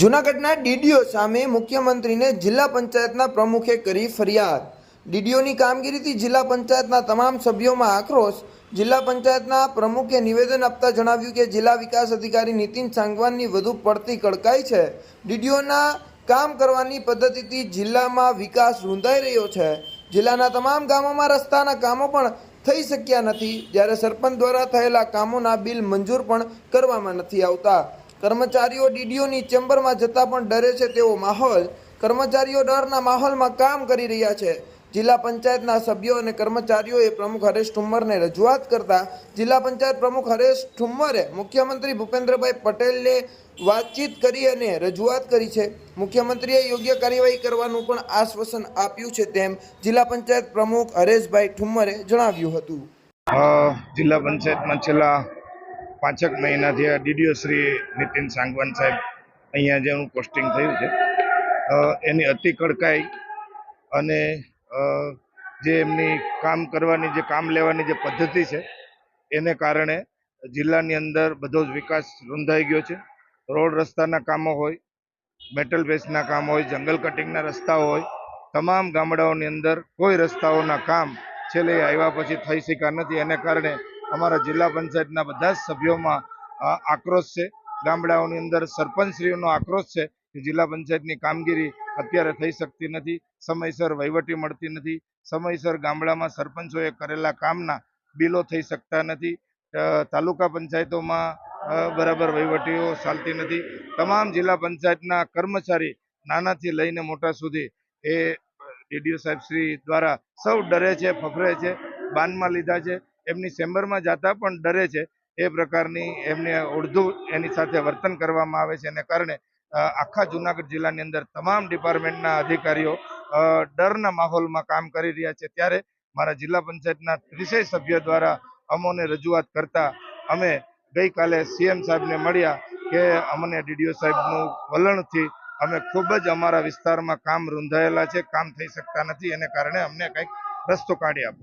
જૂનાગઢના ડીડીઓ સામે મુખ્યમંત્રીને જિલ્લા પંચાયતના પ્રમુખે કરી ફરિયાદ. ડીડીઓની કામગીરીથી જિલ્લા પંચાયતના તમામ સભ્યોમાં આક્રોશ. જિલ્લા પંચાયતના પ્રમુખે નિવેદન આપતા જણાવ્યું કે જિલ્લા વિકાસ અધિકારી નીતિન સાંગવાનની વધુ પડતી કડકાઈ છે. ડીડીઓના કામ કરવાની પદ્ધતિથી જિલ્લામાં વિકાસ રૂંધાઈ રહ્યો છે. જિલ્લાના તમામ ગામોમાં રસ્તાના કામો પણ થઈ શક્યા નથી. જ્યારે સરપંચ દ્વારા થયેલા કામોના બિલ મંજૂર પણ કરવામાં નથી આવતા. કર્મચારીઓ ડીડીઓની ચેમ્બરમાં જતા પણ ડરે છે તેવો માહોલ કર્મચારીઓ ડરના માહોલમાં કામ કરી રહ્યા છે. જિલ્લા પંચાયતના સભ્યો અને કર્મચારીઓએ પ્રમુખ હરેશ ઠુમ્મરને રજૂઆત કરતા જિલ્લા પંચાયત પ્રમુખ હરેશ ઠુમ્મરે મુખ્યમંત્રી ભૂપેન્દ્રભાઈ પટેલને વાતચીત કરી અને રજૂઆત કરી છે. મુખ્યમંત્રીએ યોગ્ય કાર્યવાહી કરવાનું પણ આશ્વાસન આપ્યું છે તેમ જિલ્લા પંચાયત પ્રમુખ હરેશભાઈ ઠુમ્મરે જણાવ્યું હતું. જિલ્લા પંચાયતમાં છેલ્લા પાંચેક મહિનાથી આ ડીડીઓ શ્રી નીતિન સાંગવાન સાહેબ અહીંયા જેનું પોસ્ટિંગ થયું છે એની અતિ કડકાઈ અને જે એમની કામ કરવાની જે કામ લેવાની જે પદ્ધતિ છે, એને કારણે જિલ્લાની અંદર બધો જ વિકાસ રૂંધાઈ ગયો છે. રોડ રસ્તાના કામો હોય મેટલ બેસના કામ હોય, જંગલ કટિંગના રસ્તાઓ હોય, તમામ ગામડાઓની અંદર કોઈ રસ્તાઓના કામ છેલ્લે આવ્યા પછી થઈ શક્યા નથી. એને કારણે અમારા જિલ્લા પંચાયતના બધા જ સભ્યોમાં આક્રોશ છે. ગામડાઓની અંદર સરપંચશ્રીઓનો આક્રોશ છે કે જિલ્લા પંચાયતની કામગીરી અત્યારે થઈ શકતી નથી, સમયસર વહીવટી મળતી નથી, સમયસર ગામડામાં સરપંચોએ કરેલા કામના બિલો થઈ શકતા નથી તાલુકા પંચાયતોમાં બરાબર વહીવટીઓ ચાલતી નથી. તમામ જિલ્લા પંચાયતના કર્મચારી નાનાથી લઈને મોટા સુધી એ ડીડીઓ સાહેબ શ્રી દ્વારા સૌ ડરે છે ફફરે છે, બાનમાં લીધા છે. એમની ચેમ્બરમાં જતા પણ ડરે છે. એ પ્રકારની એમને ઉર્દુ એની સાથે વર્તન કરવામાં આવે છે. એને કારણે આખા જુનાગઢ જિલ્લાની અંદર તમામ ડિપાર્ટમેન્ટના અધિકારીઓ ડરના માહોલમાં કામ કરી રહ્યા છે. ત્યારે મારા જિલ્લા પંચાયતના ત્રીસેય સભ્ય દ્વારા અમોને રજૂઆત કરતા અમે ગઈકાલે સીએમ સાહેબને મળ્યા કે અમને ડીડીઓ સાહેબનું વલણથી અમે ખૂબ જ અમારા વિસ્તારમાં કામ રૂંધાયેલા છે. કામ થઈ શકતા નથી. એને કારણે અમને કંઈક રસ્તો કાઢી આપો.